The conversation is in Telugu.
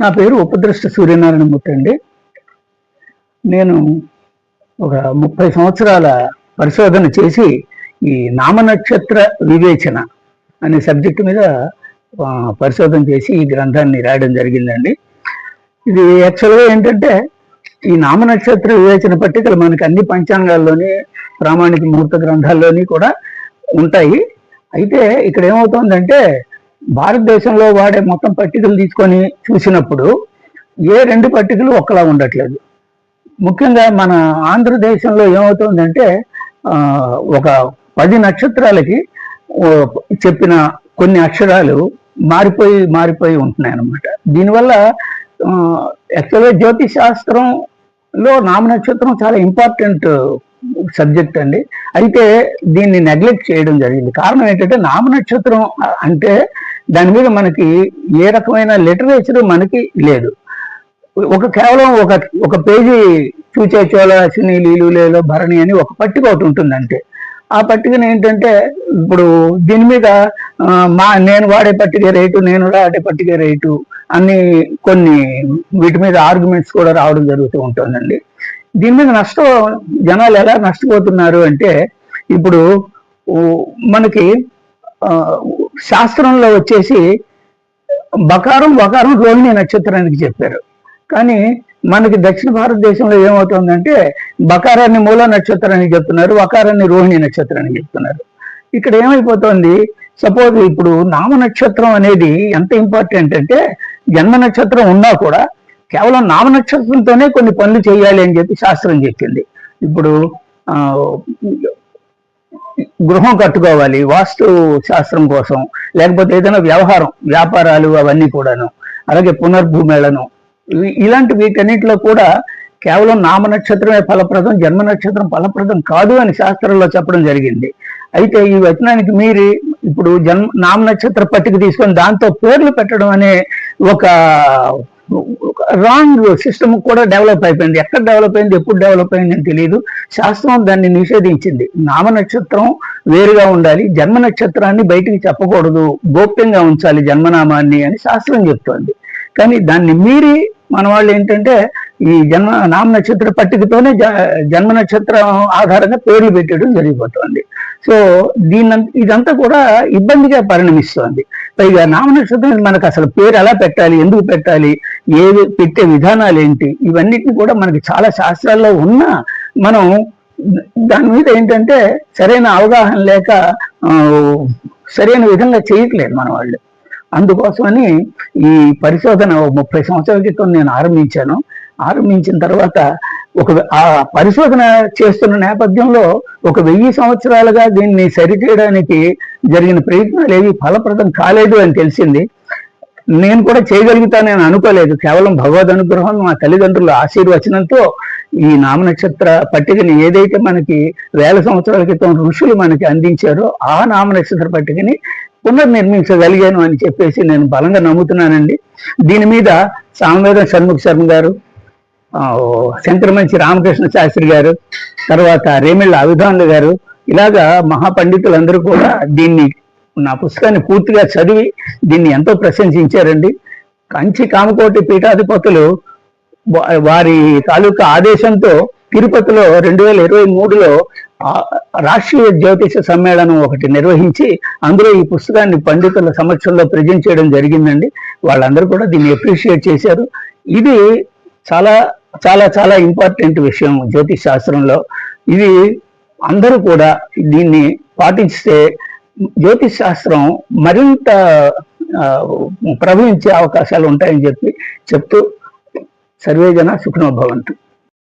నా పేరు ఉపదృష్ట సూర్యనారాయణమూర్తి అండి. నేను ఒక ముప్పై సంవత్సరాల పరిశోధన చేసి ఈ నామనక్షత్ర వివేచన అనే సబ్జెక్టు మీద పరిశోధన చేసి ఈ గ్రంథాన్ని రాయడం జరిగిందండి. ఇది యాక్చువల్గా ఏంటంటే ఈ నామనక్షత్ర వివేచన పట్టికలు మనకి అన్ని పంచాంగాల్లోని ప్రామాణిక ముహూర్త గ్రంథాల్లోని కూడా ఉంటాయి. అయితే ఇక్కడ ఏమవుతోందంటే భారతదేశంలో వాడే మొత్తం పట్టికలు తీసుకొని చూసినప్పుడు ఏ రెండు పట్టికలు ఒక్కలా ఉండట్లేదు. ముఖ్యంగా మన ఆంధ్రదేశంలో ఏమవుతుందంటే ఒక పది నక్షత్రాలకి చెప్పిన కొన్ని అక్షరాలు మారిపోయి మారిపోయి ఉంటున్నాయి అన్నమాట దీనివల్ల యాక్చువల్గా జ్యోతిష్ శాస్త్రంలో నామ నక్షత్రం చాలా ఇంపార్టెంట్ సబ్జెక్ట్ అండి. అయితే దీన్ని నెగ్లెక్ట్ చేయడం జరిగింది. కారణం ఏంటంటే నామ నక్షత్రం అంటే దాని మీద మనకి ఏ రకమైన లిటరేచర్ మనకి లేదు. ఒక కేవలం ఒక ఒక పేజీ చూచే చోళ అశ్విని లీలు లేలో భరణి అని ఒక పట్టిక ఒకటి ఉంటుంది అంతే ఆ పట్టికను ఏంటంటే ఇప్పుడు దీని మీద మా నేను వాడే పట్టిక రేటు నేను వాడే పట్టిక రేటు అన్ని కొన్ని వీటి మీద ఆర్గ్యుమెంట్స్ కూడా రావడం జరుగుతూ ఉంటుందండి. దీని మీద నష్టం జనాలు ఎలా నష్టపోతున్నారు అంటే ఇప్పుడు మనకి శాస్త్రంలో వచ్చేసి బకారం బకారం రోహిణి నక్షత్రానికి చెప్పారు. కానీ మనకి దక్షిణ భారతదేశంలో ఏమవుతుందంటే బకారాన్ని మూల నక్షత్రానికి చెప్తున్నారు వకారాన్ని రోహిణి నక్షత్రానికి చెప్తున్నారు. ఇక్కడ ఏమైపోతుంది? సపోజ్ ఇప్పుడు నామ నక్షత్రం అనేది ఎంత ఇంపార్టెంట్ అంటే జన్మ నక్షత్రం ఉన్నా కూడా కేవలం నామ నక్షత్రంతోనే కొన్ని పనులు చేయాలి అని చెప్పి శాస్త్రం చెప్పింది. ఇప్పుడు ఆ, గృహం కట్టుకోవాలి వాస్తు శాస్త్రం కోసం లేకపోతే ఏదైనా వ్యవహారం వ్యాపారాలు అవన్నీ కూడాను అలాగే పునర్భూమేళనం ఇలాంటి వీటన్నిటిలో కూడా కేవలం నామ నక్షత్రమే ఫలప్రదం జన్మ నక్షత్రం ఫలప్రదం కాదు అని శాస్త్రంలో చెప్పడం జరిగింది. అయితే ఈ వచనానికి మీరు ఇప్పుడు జన్మ నామ నక్షత్ర పట్టిక తీసుకొని దాంతో పేర్లు పెట్టడం అనే ఒక రాంగ్ సిస్టమ్ కూడా డెవలప్ అయిపోయింది. ఎక్కడ డెవలప్ అయింది ఎప్పుడు డెవలప్ అయింది అని తెలియదు శాస్త్రం దాన్ని నిషేధించింది. నామ నక్షత్రం వేరుగా ఉండాలి జన్మ నక్షత్రాన్ని బయటికి చెప్పకూడదు గోప్యంగా ఉంచాలి జన్మనామాన్ని అని శాస్త్రం చెప్తోంది. కానీ దాన్ని మీరి మన వాళ్ళు ఏంటంటే ఈ జన్మ నామ నక్షత్ర పట్టికతోనే జ- జన్మ నక్షత్రం ఆధారంగా పేర్లు పెట్టడం జరిగిపోతుంది. సో దీని ఇదంతా కూడా ఇబ్బందిగా పరిణమిస్తోంది. పైగా నామనక్షత్రం మనకు అసలు పేరు ఎలా పెట్టాలి ఎందుకు పెట్టాలి ఏది పెట్టే విధానాలు ఏంటి ఇవన్నిటిని కూడా మనకి చాలా శాస్త్రాల్లో ఉన్నా మనం దాని మీద ఏంటంటే సరైన అవగాహన లేక సరైన విధంగా చేయట్లేదు మన వాళ్ళు. అందుకోసమని ఈ పరిశోధన ముప్పై సంవత్సరాల క్రితం నేను ఆరంభించాను. ఆరంభించిన తర్వాత ఒక ఆ పరిశోధన చేస్తున్న నేపథ్యంలో ఒక వెయ్యి సంవత్సరాలుగా దీన్ని సరిచేయడానికి జరిగిన ప్రయత్నాలు ఏవి ఫలప్రదం కాలేదు అని తెలిసింది. నేను కూడా చేయగలుగుతానని అనుకోలేదు. కేవలం భగవద్ అనుగ్రహం మా తల్లిదండ్రుల ఆశీర్వచనంతో ఈ నామ నక్షత్ర పట్టికని ఏదైతే మనకి వేల సంవత్సరాల క్రితం ఋషులు మనకి అందించారో ఆ నామ నక్షత్ర పట్టికని పునర్నిర్మించగలిగాను అని చెప్పేసి నేను బలంగా నమ్ముతున్నానండి. దీని మీద సామవేదం షణ్ముఖ శర్మ గారు శంకరమంచి రామకృష్ణ శాస్త్రి గారు తర్వాత రేమిళ్ళ అవిధానులు గారు ఇలాగా మహాపండితులందరూ కూడా దీన్ని నా పుస్తకాన్ని పూర్తిగా చదివి దీన్ని ఎంతో ప్రశంసించారండి. కంచి కామకోటి పీఠాధిపతులు వారి తాలూకా ఆదేశంతో తిరుపతిలో రెండు వేల ఇరవై మూడులో రాష్ట్రీయ జ్యోతిష సమ్మేళనం ఒకటి నిర్వహించి అందులో ఈ పుస్తకాన్ని పండితుల సమక్షంలో ప్రజెంట్ చేయడం జరిగిందండి. వాళ్ళందరూ కూడా దీన్ని అప్రిషియేట్ చేశారు. ఇది చాలా చాలా చాలా ఇంపార్టెంట్ విషయం జ్యోతిష్ శాస్త్రంలో. ఇది అందరూ కూడా దీన్ని పాటిస్తే జ్యోతిష్ శాస్త్రం మరింత ప్రవహించే అవకాశాలు ఉంటాయని చెప్పి చెప్తూ సర్వేజన సుఖనోభవంతు